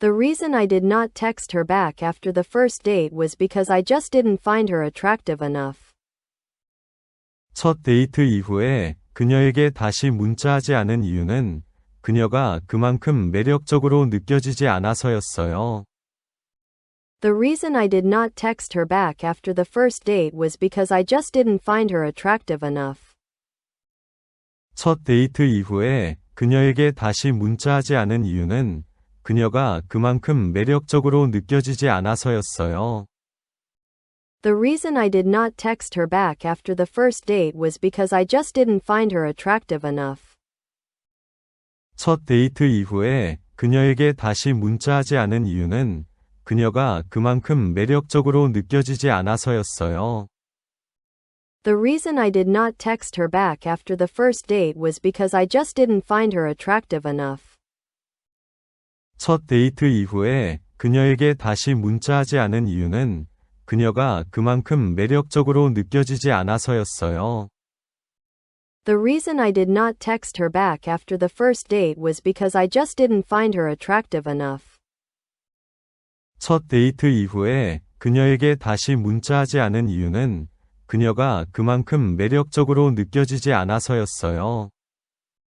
The reason I did not text her back after the first date was because I just didn't find her attractive enough. 첫 데이트 이후에 그녀에게 다시 문자하지 않은 이유는 그녀가 그만큼 매력적으로 느껴지지 않아서였어요. The reason I did not text her back after the first date was because I just didn't find her attractive enough. 첫 데이트 이후에 그녀에게 다시 문자하지 않은 이유는 그녀가 그만큼 매력적으로 느껴지지 않아서였어요. The reason I did not text her back after the first date was because I just didn't find her attractive enough. 첫 데이트 이후에 그녀에게 다시 문자하지 않은 이유는 그녀가 그만큼 매력적으로 느껴지지 않아서였어요. The reason I did not text her back after the first date was because I just didn't find her attractive enough. 첫 데이트 이후에 그녀에게 다시 문자하지 않은 이유는 그녀가 그만큼 매력적으로 느껴지지 않아서였어요. The reason I did not text her back after the first date was because I just didn't find her attractive enough. 첫 데이트 이후에 그녀에게 다시 문자하지 않은 이유는 그녀가 그만큼 매력적으로 느껴지지 않아서였어요.